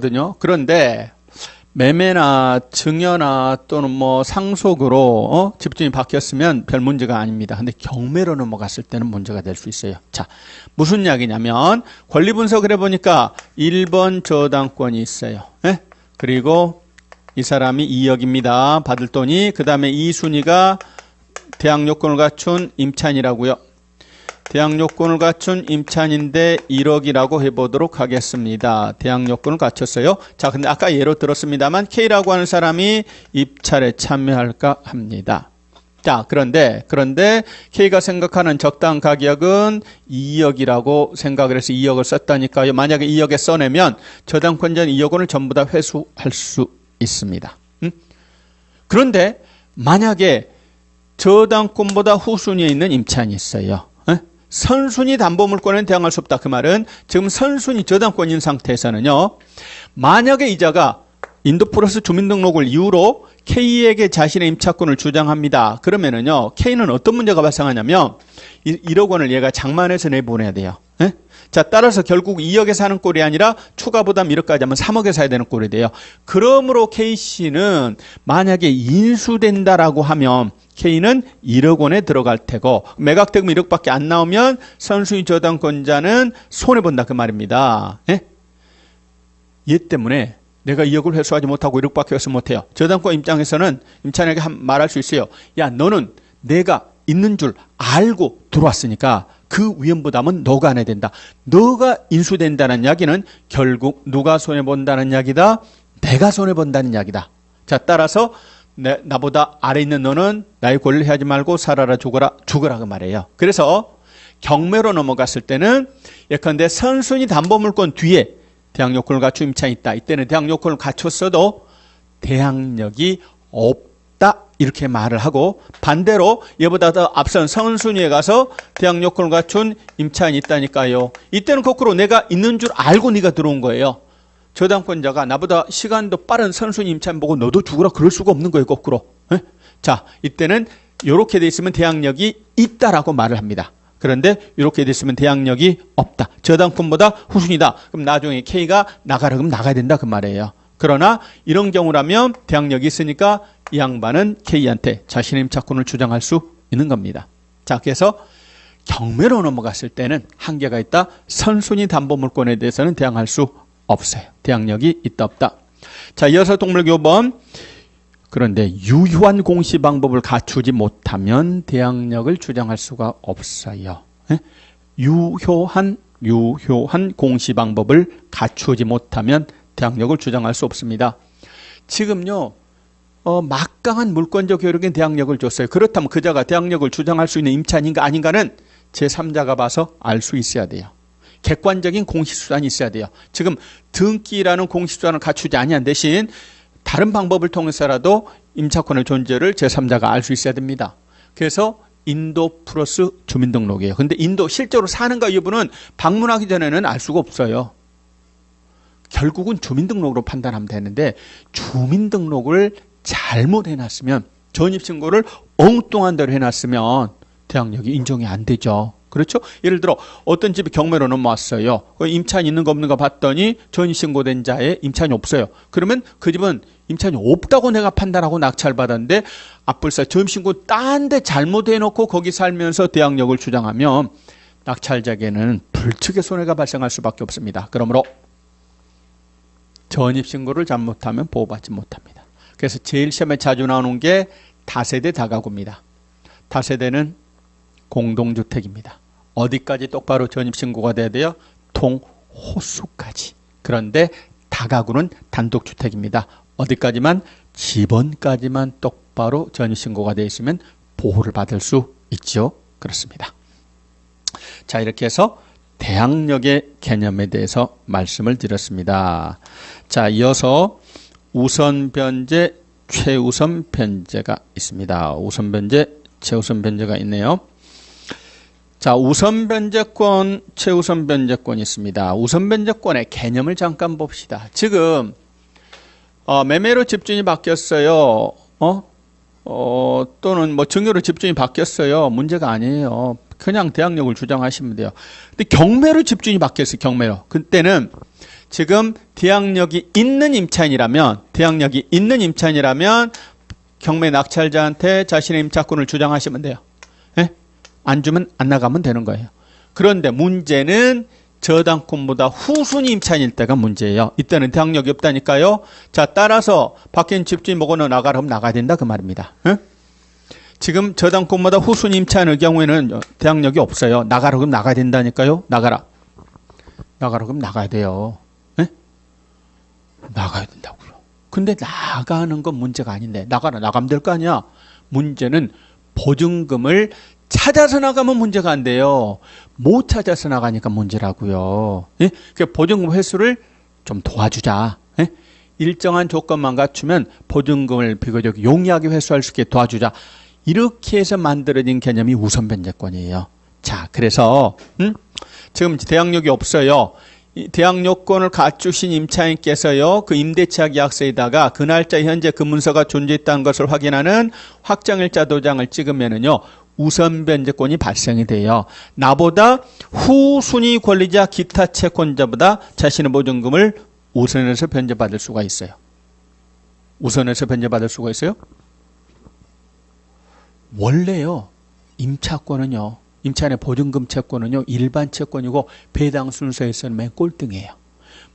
거든요. 그런데 매매나 증여나 또는 뭐 상속으로 어? 집주인이 바뀌었으면 별 문제가 아닙니다. 근데 경매로 넘어갔을 때는 문제가 될 수 있어요. 자, 무슨 이야기냐면 권리 분석을 해보니까 1번 저당권이 있어요. 예? 그리고 이 사람이 2억입니다. 받을 돈이 그 다음에 이 순위가 대항 요건을 갖춘 임찬이라고요. 대항 요건을 갖춘 임찬인데 1억이라고 해보도록 하겠습니다. 대항 요건을 갖췄어요. 자, 근데 아까 예로 들었습니다만 K라고 하는 사람이 입찰에 참여할까 합니다. 자, 그런데, 그런데 K가 생각하는 적당 가격은 2억이라고 생각을 해서 2억을 썼다니까요. 만약에 2억에 써내면 저당권자 2억 원을 전부 다 회수할 수 있습니다. 음? 그런데 만약에 저당권보다 후순위에 있는 임차인이 있어요. 에? 선순위 담보물권에 대항할 수 없다. 그 말은 지금 선순위 저당권인 상태에서는요. 만약에 이자가 인도 플러스 주민등록을 이유로 K에게 자신의 임차권을 주장합니다. 그러면은요, K는 어떤 문제가 발생하냐면, 1억 원을 얘가 장만해서 내보내야 돼요. 예? 자, 따라서 결국 2억에 사는 꼴이 아니라 부담 1억까지 하면 3억에 사야 되는 꼴이 돼요. 그러므로 K씨는 만약에 인수된다라고 하면 K는 1억 원에 들어갈 테고 매각대금 1억밖에 안 나오면 선수의 저당권자는 손해본다 그 말입니다. 예? 얘 때문에 내가 2억을 회수하지 못하고 1억밖에 회수 못해요. 저당권 입장에서는 임차인에게 한- 말할 수 있어요. 야 너는 내가 있는 줄 알고 들어왔으니까 그 위험 부담은 너가 내야 된다. 너가 인수된다는 이야기는 결국 누가 손해 본다는 이야기다. 내가 손해 본다는 이야기다. 자 따라서 내, 나보다 아래 있는 너는 나의 권리를 하지 말고 살아라 죽어라 죽어라 그 말이에요. 그래서 경매로 넘어갔을 때는 예컨대 선순위 담보물권 뒤에 대항요건을 갖춘 임차인이 있다. 이때는 대항요건을 갖췄어도 대항력이 없다. 이렇게 말을 하고 반대로 얘보다 더 앞선 선순위에 가서 대항요건을 갖춘 임차인이 있다니까요. 이때는 거꾸로 내가 있는 줄 알고 네가 들어온 거예요. 저당권자가 나보다 시간도 빠른 선순위 임차인 보고 너도 죽으라 그럴 수가 없는 거예요. 거꾸로. 예? 자, 이때는 이렇게 돼 있으면 대항력이 있다라고 말을 합니다. 그런데 이렇게 됐으면 대항력이 없다. 저당권보다 후순위다. 그럼 나중에 K가 나가라 그럼 나가야 된다 그 말이에요. 그러나 이런 경우라면 대항력이 있으니까 이 양반은 K한테 자신의 임차권을 주장할 수 있는 겁니다. 자, 그래서 경매로 넘어갔을 때는 한계가 있다. 선순위 담보물권에 대해서는 대항할 수 없어요. 대항력이 있다 없다. 자, 이어서 동물교범 그런데 유효한 공시 방법을 갖추지 못하면 대항력을 주장할 수가 없어요. 예? 유효한 유효한 공시 방법을 갖추지 못하면 대항력을 주장할 수 없습니다. 지금요. 어, 막강한 물권적 효력인 대항력을 줬어요. 그렇다면 그자가 대항력을 주장할 수 있는 임차인인가 아닌가는 제3자가 봐서 알 수 있어야 돼요. 객관적인 공시수단이 있어야 돼요. 지금 등기라는 공시수단을 갖추지 아니한 대신 다른 방법을 통해서라도 임차권의 존재를 제3자가 알 수 있어야 됩니다. 그래서 인도 플러스 주민등록이에요. 근데 인도 실제로 사는가 여부는 방문하기 전에는 알 수가 없어요. 결국은 주민등록으로 판단하면 되는데 주민등록을 잘못 해놨으면 전입신고를 엉뚱한 대로 해놨으면 대항력이 인정이 안 되죠. 그렇죠? 예를 들어 어떤 집이 경매로 넘어왔어요. 그 임차인 있는 거 없는 거 봤더니 전입신고된 자에 임차인이 없어요. 그러면 그 집은 임차인이 없다고 내가 판단하고 낙찰 받았는데 앞불사 전입신고 딴 데 잘못해놓고 거기 살면서 대항력을 주장하면 낙찰자에게는 불측의 손해가 발생할 수밖에 없습니다. 그러므로 전입신고를 잘못하면 보호받지 못합니다. 그래서 제일 시험에 자주 나오는 게 다세대 다가구입니다. 다세대는 공동주택입니다. 어디까지 똑바로 전입신고가 돼야 돼요? 통호수까지. 그런데 다가구는 단독주택입니다. 어디까지만? 집원까지만 똑바로 전입신고가 되어 있으면 보호를 받을 수 있죠. 그렇습니다. 자, 이렇게 해서 대항력의 개념에 대해서 말씀을 드렸습니다. 자, 이어서 우선 변제, 최우선 변제가 있습니다. 우선 변제, 최우선 변제가 있네요. 자, 우선 변제권, 최우선 변제권이 있습니다. 우선 변제권의 개념을 잠깐 봅시다. 지금 어, 매매로 집주인이 바뀌었어요. 어? 어, 또는 뭐 증여로 집주인이 바뀌었어요. 문제가 아니에요. 그냥 대항력을 주장하시면 돼요. 근데 경매로 집주인이 바뀌었어요. 경매로. 그때는 지금 대항력이 있는 임차인이라면 대항력이 있는 임차인이라면 경매 낙찰자한테 자신의 임차권을 주장하시면 돼요. 예? 안 주면 안 나가면 되는 거예요. 그런데 문제는 저당권보다 후순위 임차인일 때가 문제예요. 이때는 대항력이 없다니까요. 자, 따라서 바뀐 집주인 먹어너 나가라 하면 나가야 된다 그 말입니다. 예? 지금 저당권보다 후순위 임차인의 경우에는 대항력이 없어요. 나가라 그럼 나가야 된다니까요. 나가라. 나가라 그럼 나가야 돼요. 예? 나가야 된다고요. 근데 나가는 건 문제가 아닌데 나가라 나가면 될 거 아니야. 문제는 보증금을 찾아서 나가면 문제가 안 돼요. 못 찾아서 나가니까 문제라고요. 예? 그 보증금 회수를 좀 도와주자. 예? 일정한 조건만 갖추면 보증금을 비교적 용이하게 회수할 수 있게 도와주자. 이렇게 해서 만들어진 개념이 우선 변제권이에요. 자, 그래서 음? 지금 대항력이 없어요. 이 대항 요건을 갖추신 임차인께서요, 그 임대차 계약서에다가 그 날짜 현재 그 문서가 존재했다는 것을 확인하는 확정일자 도장을 찍으면은요, 우선 변제권이 발생이 돼요. 나보다 후 순위 권리자 기타 채권자보다 자신의 보증금을 우선해서 변제받을 수가 있어요. 우선해서 변제받을 수가 있어요? 원래요, 임차권은요, 임차인의 보증금 채권은요, 일반 채권이고 배당 순서에서는 맨 꼴등이에요.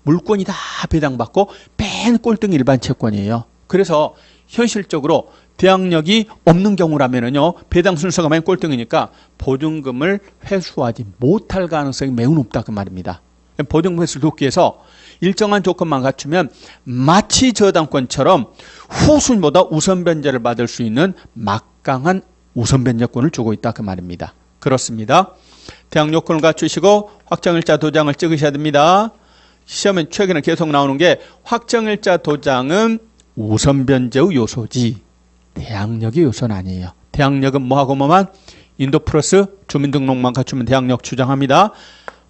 물건이 다 배당받고 맨 꼴등 일반 채권이에요. 그래서 현실적으로 대항력이 없는 경우라면은요, 배당 순서가 맨 꼴등이니까 보증금을 회수하지 못할 가능성이 매우 높다 그 말입니다. 보증금 회수를 돕기 위해서 일정한 조건만 갖추면 마치 저당권처럼 후순보다 우선 변제를 받을 수 있는 막강한 우선 변제권을 주고 있다 그 말입니다. 그렇습니다. 대항 요건을 갖추시고 확정일자 도장을 찍으셔야 됩니다. 시험에 최근에 계속 나오는 게 확정일자 도장은 우선 변제의 요소지 대항력의 요소는 아니에요. 대항력은 뭐하고 뭐만 인도 플러스 주민등록만 갖추면 대항력 주장합니다.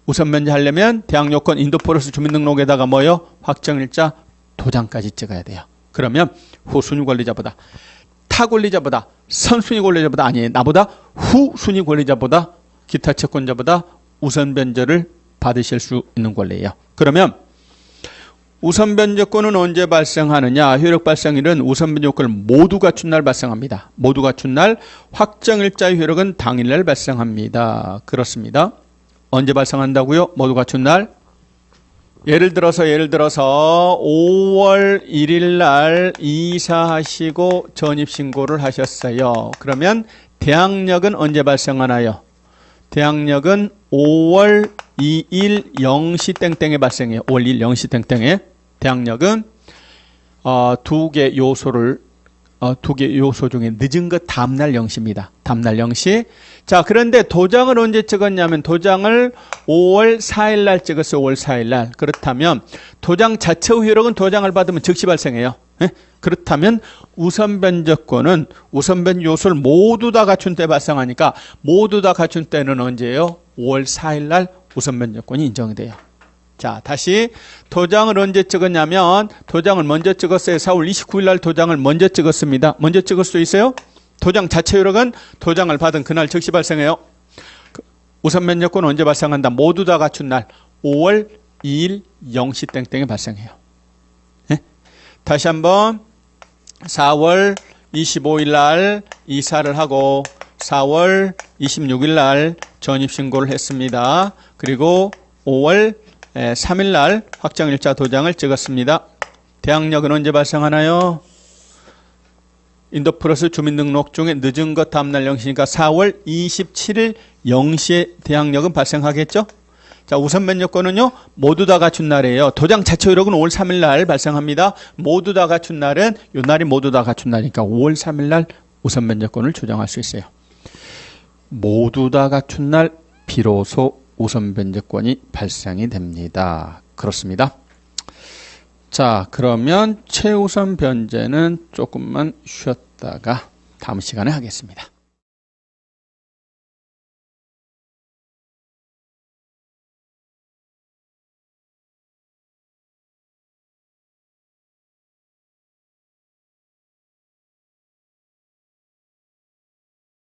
우선 변제하려면 대항요건 인도 플러스 주민등록에다가 뭐요? 확정일자 도장까지 찍어야 돼요. 그러면 후순위 권리자보다 타 권리자보다 선순위 권리자보다 아니에요. 나보다 후순위 권리자보다 기타 채권자보다 우선 변제를 받으실 수 있는 권리예요. 그러면 우선 변제권은 언제 발생하느냐? 효력 발생일은 우선 변제권을 모두 갖춘 날 발생합니다. 모두 갖춘 날 확정일자의 효력은 당일날 발생합니다. 그렇습니다. 언제 발생한다고요? 모두 갖춘 날 예를 들어서 예를 들어서 5월 1일 날 이사하시고 전입 신고를 하셨어요. 그러면 대항력은 언제 발생하나요? 대항력은 5월 2일 0시 땡땡에 발생해요. 5월 1일 0시 땡땡에 대항력은 어, 두개 요소를 어, 두개 요소 중에 늦은 것 다음날 0시입니다. 다음날 0시. 자, 그런데 도장을 언제 찍었냐면 도장을 5월 4일 날 찍었어요. 5월 4일 날. 그렇다면 도장 자체 효력은 도장을 받으면 즉시 발생해요. 예? 그렇다면 우선 변제권은 우선 변 요소를 모두 다 갖춘 때 발생하니까 모두 다 갖춘 때는 언제예요? 5월 4일 날 우선 변제권이 인정이 돼요. 자, 다시 도장을 언제 찍었냐면 도장을 먼저 찍었어요. 4월 29일 날 도장을 먼저 찍었습니다. 먼저 찍을 수 있어요? 도장 자체 효력은 도장을 받은 그날 즉시 발생해요. 우선 면제권 언제 발생한다? 모두 다 갖춘 날 5월 2일 0시 땡땡에 발생해요. 네? 다시 한번 4월 25일 날 이사를 하고 4월 26일 날 전입 신고를 했습니다. 그리고 5월 3일 날 확정일자 도장을 찍었습니다. 대항력은 언제 발생하나요? 인도 플러스 주민등록 중에 늦은 것 다음날 0시니까 4월 27일 0시에 대항력은 발생하겠죠? 자, 우선 면역권은요, 모두 다 갖춘 날이에요. 도장 자체 효력은 5월 3일 날 발생합니다. 모두 다 갖춘 날은, 요 날이 모두 다 갖춘 날이니까 5월 3일 날 우선 면역권을 주장할 수 있어요. 모두 다 갖춘 날, 비로소 우선 변제권이 발생이 됩니다. 그렇습니다. 자, 그러면 최우선 변제는 조금만 쉬었다가 다음 시간에 하겠습니다.